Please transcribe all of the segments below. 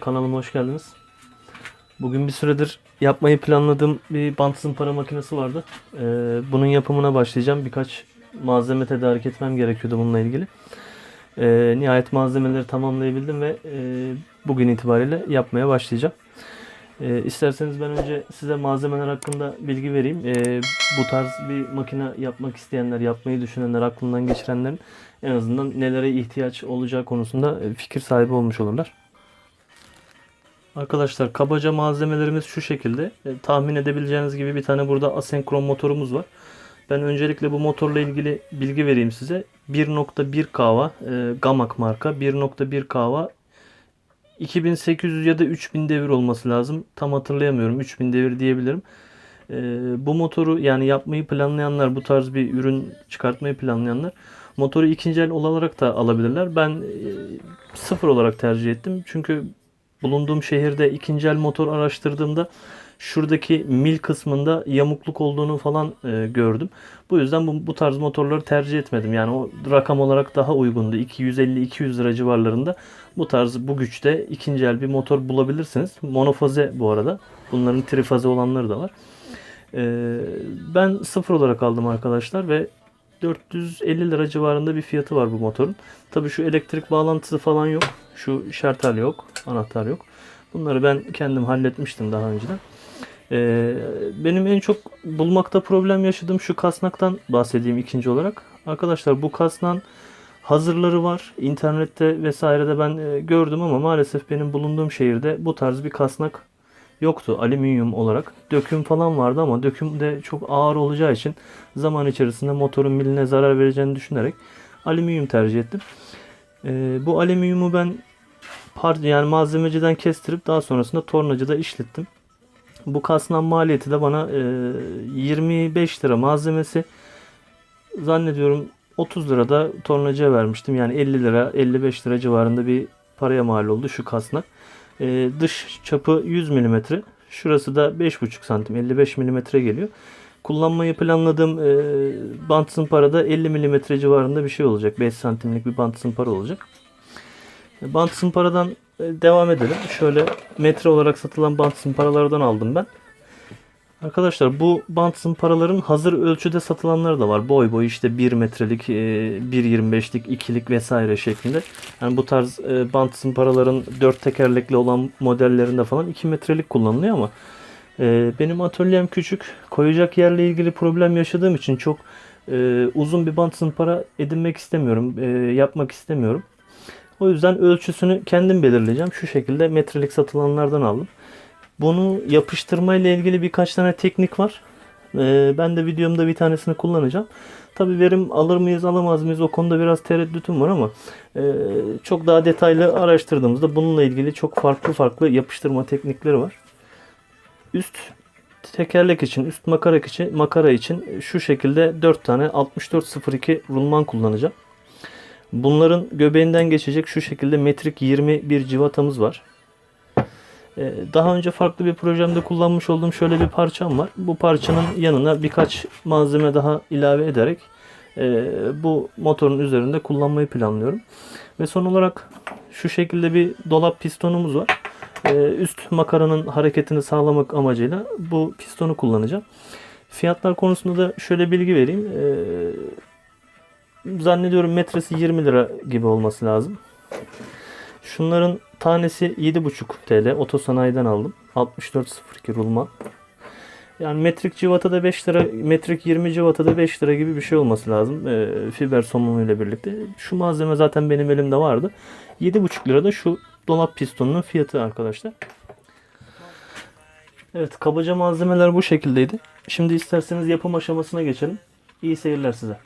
Kanalıma hoş geldiniz. Bugün bir süredir yapmayı planladığım bir bant zımpara makinesi vardı. Ee, bunun yapımına başlayacağım. Birkaç malzeme tedarik etmem gerekiyordu bununla ilgili. Ee, nihayet malzemeleri tamamlayabildim ve e, bugün itibariyle yapmaya başlayacağım. Ee, isterseniz ben önce size malzemeler hakkında bilgi vereyim. Ee, bu tarz bir makine yapmak isteyenler, yapmayı düşünenler, aklından geçirenlerin en azından nelere ihtiyaç olacağı konusunda e, fikir sahibi olmuş olurlar. Arkadaşlar kabaca malzemelerimiz şu şekilde. E, tahmin edebileceğiniz gibi bir tane burada asenkron motorumuz var. Ben öncelikle bu motorla ilgili bilgi vereyim size. 1.1 kava e, Gamak marka 1.1 kava 2800 ya da 3000 devir olması lazım. Tam hatırlayamıyorum. 3000 devir diyebilirim. E, bu motoru yani yapmayı planlayanlar, bu tarz bir ürün çıkartmayı planlayanlar motoru ikinci el olarak da alabilirler. Ben e, sıfır olarak tercih ettim. Çünkü bulunduğum şehirde ikinci el motor araştırdığımda şuradaki mil kısmında yamukluk olduğunu falan e, gördüm. Bu yüzden bu, bu tarz motorları tercih etmedim. Yani o rakam olarak daha uygundu. 250-200 lira civarlarında bu tarz bu güçte ikinci el bir motor bulabilirsiniz. Monofaze bu arada. Bunların trifaze olanları da var. E, ben sıfır olarak aldım arkadaşlar ve 450 lira civarında bir fiyatı var bu motorun. Tabi şu elektrik bağlantısı falan yok. Şu şartel yok. Anahtar yok. Bunları ben kendim halletmiştim daha önceden. Ee, benim en çok bulmakta problem yaşadığım şu kasnaktan bahsedeyim ikinci olarak. Arkadaşlar bu kasnan hazırları var. İnternette vesairede ben e, gördüm ama maalesef benim bulunduğum şehirde bu tarz bir kasnak yoktu alüminyum olarak. Döküm falan vardı ama döküm de çok ağır olacağı için zaman içerisinde motorun miline zarar vereceğini düşünerek alüminyum tercih ettim. Ee, bu alüminyumu ben par yani malzemeciden kestirip daha sonrasında tornacıda işlettim. Bu kasnan maliyeti de bana e, 25 lira malzemesi zannediyorum 30 lira da tornacıya vermiştim. Yani 50 lira 55 lira civarında bir paraya mal oldu şu kasnak. Ee, dış çapı 100 mm. Şurası da 5,5 santim 55 mm geliyor. Kullanmayı planladığım e, bant zımparada 50 mm civarında bir şey olacak. 5 santimlik bir bant zımpara olacak. Bant zımparadan e, devam edelim. Şöyle metre olarak satılan bant zımparalardan aldım ben. Arkadaşlar bu bant zımparaların hazır ölçüde satılanları da var. Boy boy işte 1 metrelik, 1.25'lik, e, 2'lik vesaire şeklinde. Yani bu tarz e, bant zımparaların 4 tekerlekli olan modellerinde falan 2 metrelik kullanılıyor ama e, benim atölyem küçük. Koyacak yerle ilgili problem yaşadığım için çok uzun bir bant zımpara edinmek istemiyorum, yapmak istemiyorum. O yüzden ölçüsünü kendim belirleyeceğim. Şu şekilde metrelik satılanlardan aldım. Bunu yapıştırma ile ilgili birkaç tane teknik var. Ee, ben de videomda bir tanesini kullanacağım. Tabi verim alır mıyız alamaz mıyız o konuda biraz tereddütüm var ama e, çok daha detaylı araştırdığımızda bununla ilgili çok farklı farklı yapıştırma teknikleri var. Üst tekerlek için, üst makara için, makara için şu şekilde 4 tane 6402 rulman kullanacağım. Bunların göbeğinden geçecek şu şekilde metrik 20 bir civatamız var. Ee, daha önce farklı bir projemde kullanmış olduğum şöyle bir parçam var. Bu parçanın yanına birkaç malzeme daha ilave ederek e, bu motorun üzerinde kullanmayı planlıyorum. Ve son olarak şu şekilde bir dolap pistonumuz var. Ee, üst makaranın hareketini sağlamak amacıyla bu pistonu kullanacağım. Fiyatlar konusunda da şöyle bilgi vereyim. Ee, zannediyorum metresi 20 lira gibi olması lazım. Şunların tanesi 7,5 TL. Otosanayiden aldım. 6402 rulman. Yani metrik civatada 5 lira, metrik 20 civatada 5 lira gibi bir şey olması lazım. E, fiber somunuyla birlikte. Şu malzeme zaten benim elimde vardı. 7,5 lira da şu dolap pistonunun fiyatı arkadaşlar. Evet kabaca malzemeler bu şekildeydi. Şimdi isterseniz yapım aşamasına geçelim. İyi seyirler size.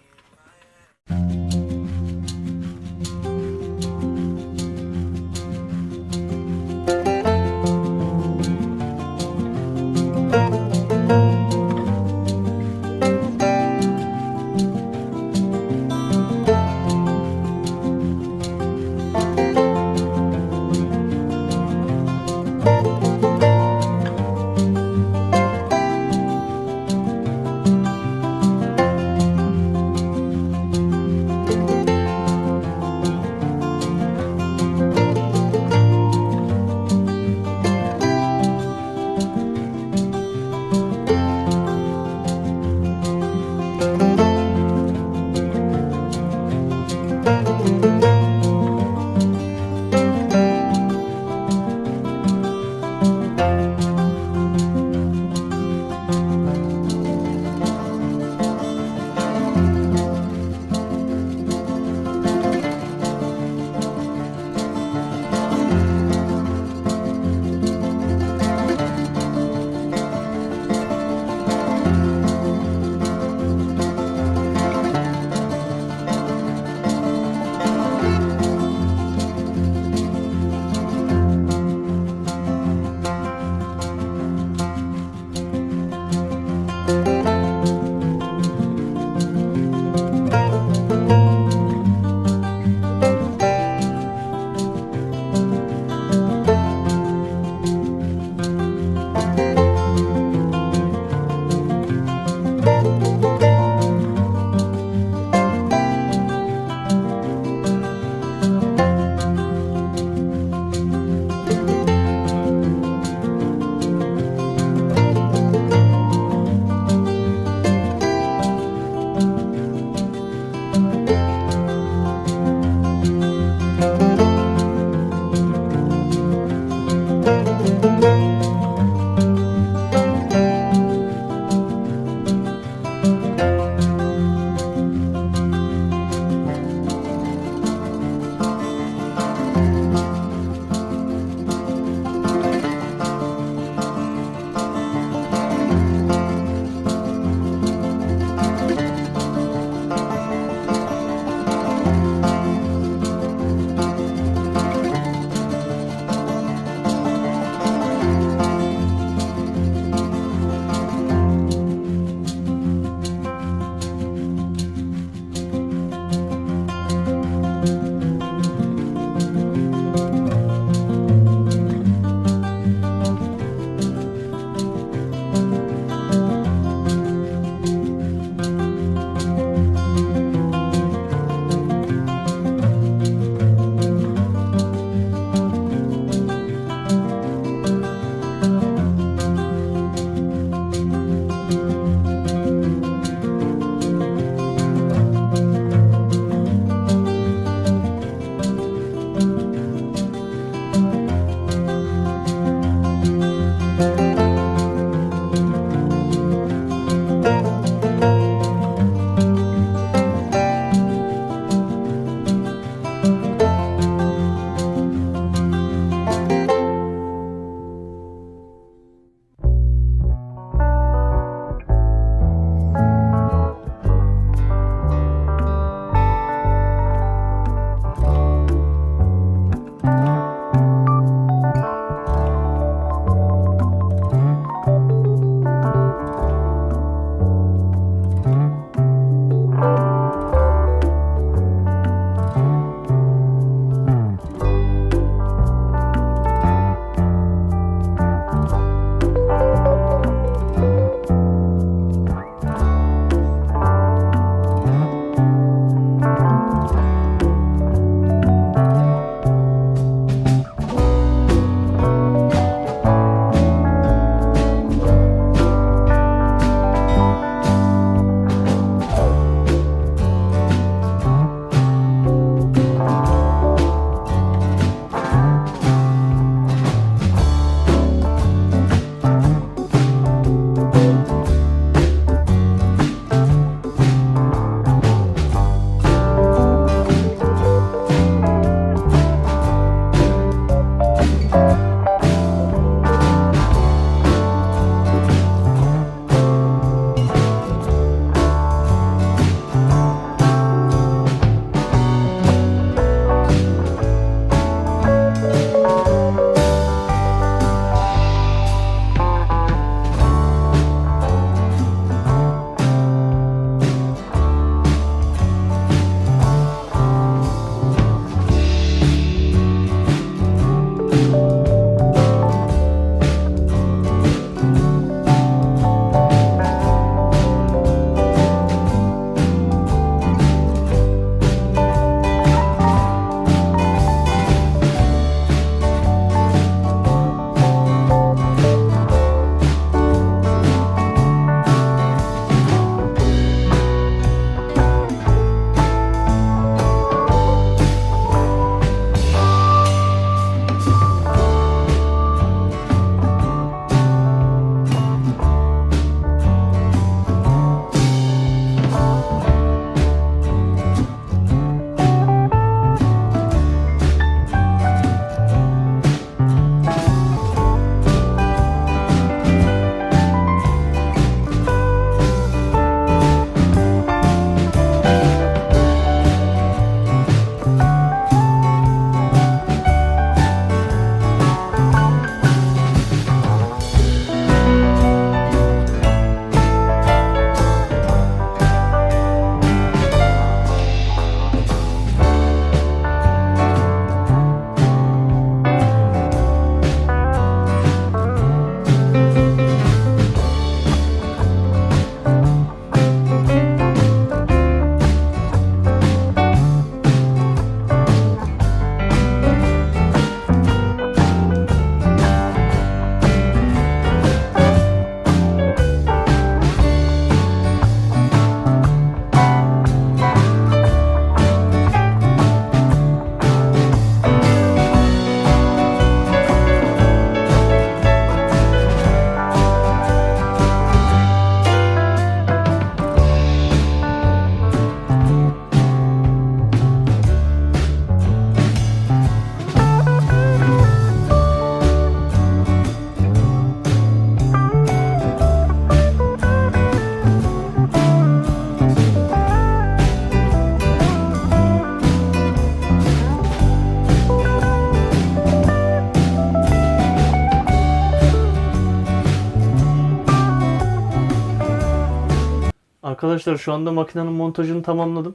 Arkadaşlar şu anda makinenin montajını tamamladım.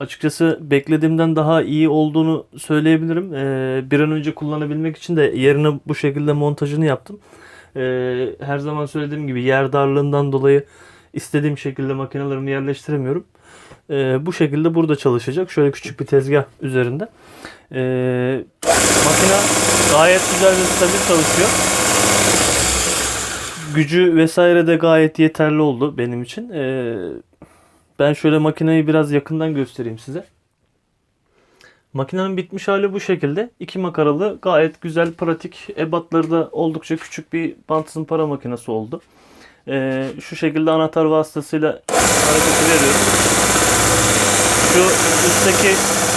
Açıkçası beklediğimden daha iyi olduğunu söyleyebilirim. Ee, bir an önce kullanabilmek için de yerine bu şekilde montajını yaptım. Ee, her zaman söylediğim gibi yer darlığından dolayı istediğim şekilde makinelerimi yerleştiremiyorum. Ee, bu şekilde burada çalışacak. Şöyle küçük bir tezgah üzerinde. Ee, makine gayet güzel ve stabil çalışıyor. Gücü vesaire de gayet yeterli oldu benim için. Ee, ben şöyle makineyi biraz yakından göstereyim size. Makinenin bitmiş hali bu şekilde. İki makaralı gayet güzel, pratik, ebatları da oldukça küçük bir bant zımpara makinesi oldu. Ee, şu şekilde anahtar vasıtasıyla hareketi veriyorum. Şu üstteki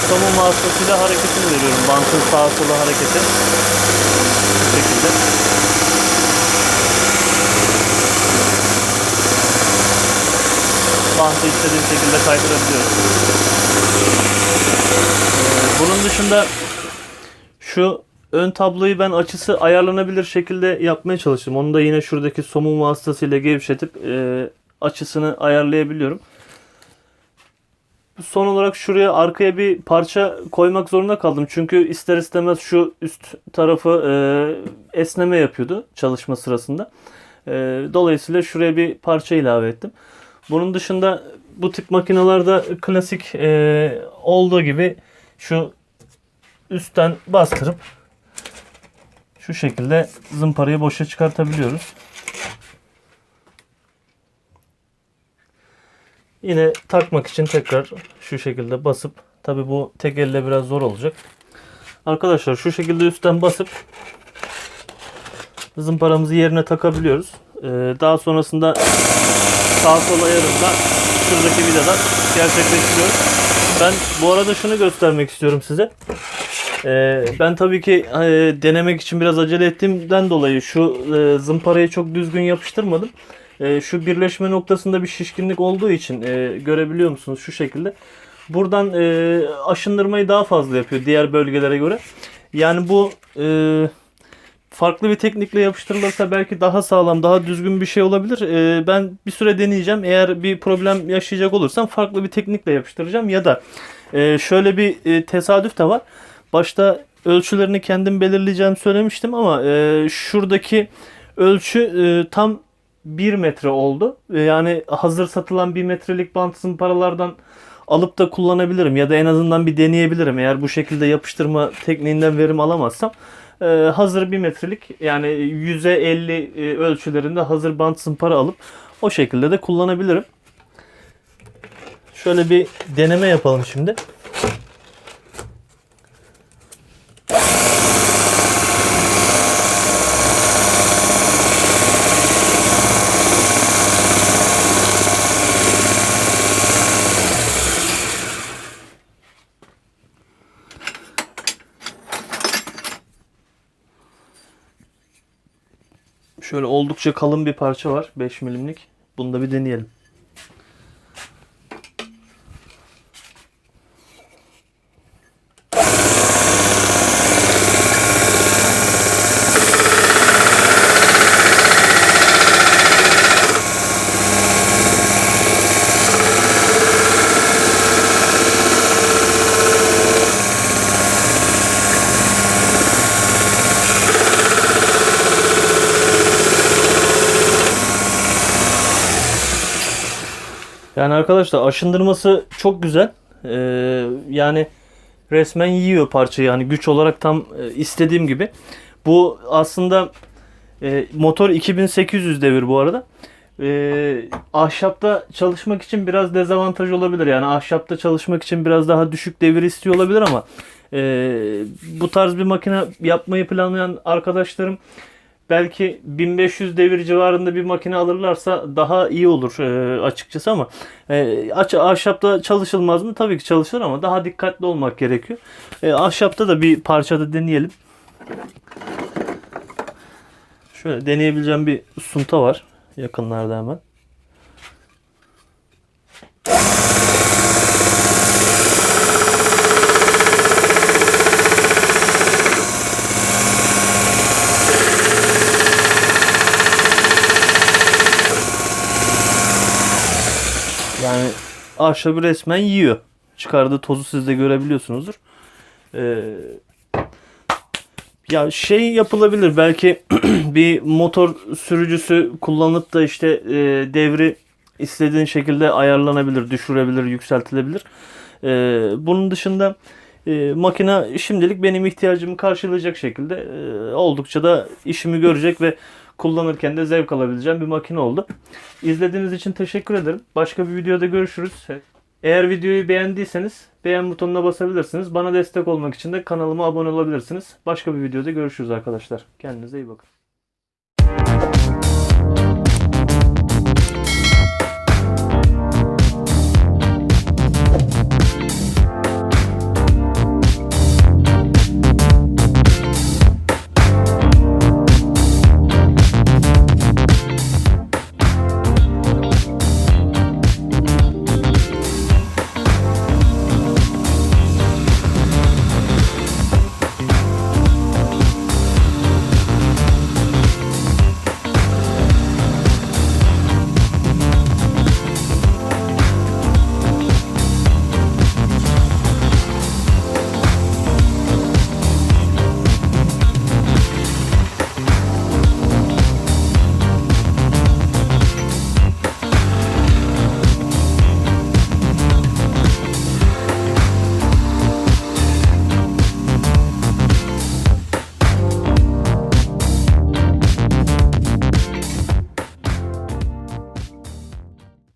somun vasıtasıyla hareketini veriyorum. Bantın sağa sola hareketi. Bu şekilde. Bantı istediğim şekilde kaydırabiliyorum. Ee, bunun dışında Şu ön tabloyu ben açısı ayarlanabilir şekilde yapmaya çalıştım. Onu da yine şuradaki somun vasıtasıyla gevşetip e, açısını ayarlayabiliyorum. Son olarak şuraya arkaya bir parça koymak zorunda kaldım. Çünkü ister istemez şu üst tarafı e, esneme yapıyordu çalışma sırasında. E, dolayısıyla şuraya bir parça ilave ettim. Bunun dışında bu tip makinalarda klasik e, olduğu gibi şu üstten bastırıp şu şekilde zımparayı boşa çıkartabiliyoruz. Yine takmak için tekrar şu şekilde basıp tabi bu tek elle biraz zor olacak. Arkadaşlar şu şekilde üstten basıp zımparamızı yerine takabiliyoruz. Ee, daha sonrasında sağ sol ayarında şuradaki vidadan gerçekleştiriyoruz. Ben bu arada şunu göstermek istiyorum size. Ee, ben tabii ki e, denemek için biraz acele ettiğimden dolayı şu e, zımparayı çok düzgün yapıştırmadım. E, şu birleşme noktasında bir şişkinlik olduğu için e, görebiliyor musunuz şu şekilde. Buradan e, aşındırmayı daha fazla yapıyor diğer bölgelere göre. Yani bu e, farklı bir teknikle yapıştırılırsa belki daha sağlam, daha düzgün bir şey olabilir. E, ben bir süre deneyeceğim. Eğer bir problem yaşayacak olursam farklı bir teknikle yapıştıracağım ya da e, şöyle bir e, tesadüf de var. Başta ölçülerini kendim belirleyeceğim söylemiştim ama e, şuradaki ölçü e, tam 1 metre oldu. E, Yani hazır satılan 1 metrelik bant zımparalardan alıp da kullanabilirim ya da en azından bir deneyebilirim. Eğer bu şekilde yapıştırma tekniğinden verim alamazsam e, hazır 1 metrelik yani 100'e 50 e, ölçülerinde hazır bant zımpara alıp o şekilde de kullanabilirim. Şöyle bir deneme yapalım şimdi. Şöyle oldukça kalın bir parça var. 5 milimlik. Bunu da bir deneyelim. Yani arkadaşlar aşındırması çok güzel. Ee, yani resmen yiyor parçayı. Yani güç olarak tam e, istediğim gibi. Bu aslında e, motor 2800 devir bu arada. E, ahşapta çalışmak için biraz dezavantaj olabilir. Yani ahşapta çalışmak için biraz daha düşük devir istiyor olabilir ama e, bu tarz bir makine yapmayı planlayan arkadaşlarım belki 1500 devir civarında bir makine alırlarsa daha iyi olur e, açıkçası ama e, aç, ahşapta çalışılmaz mı? Tabii ki çalışır ama daha dikkatli olmak gerekiyor. E, ahşapta da bir parçada deneyelim. Şöyle deneyebileceğim bir sunta var yakınlarda hemen. Yani ahşabı resmen yiyor. Çıkardığı tozu siz de görebiliyorsunuzdur. Ee, ya şey yapılabilir belki bir motor sürücüsü kullanıp da işte e, devri istediğin şekilde ayarlanabilir, düşürebilir, yükseltilebilir. E, bunun dışında e, makine şimdilik benim ihtiyacımı karşılayacak şekilde e, oldukça da işimi görecek ve kullanırken de zevk alabileceğim bir makine oldu. İzlediğiniz için teşekkür ederim. Başka bir videoda görüşürüz. Eğer videoyu beğendiyseniz beğen butonuna basabilirsiniz. Bana destek olmak için de kanalıma abone olabilirsiniz. Başka bir videoda görüşürüz arkadaşlar. Kendinize iyi bakın.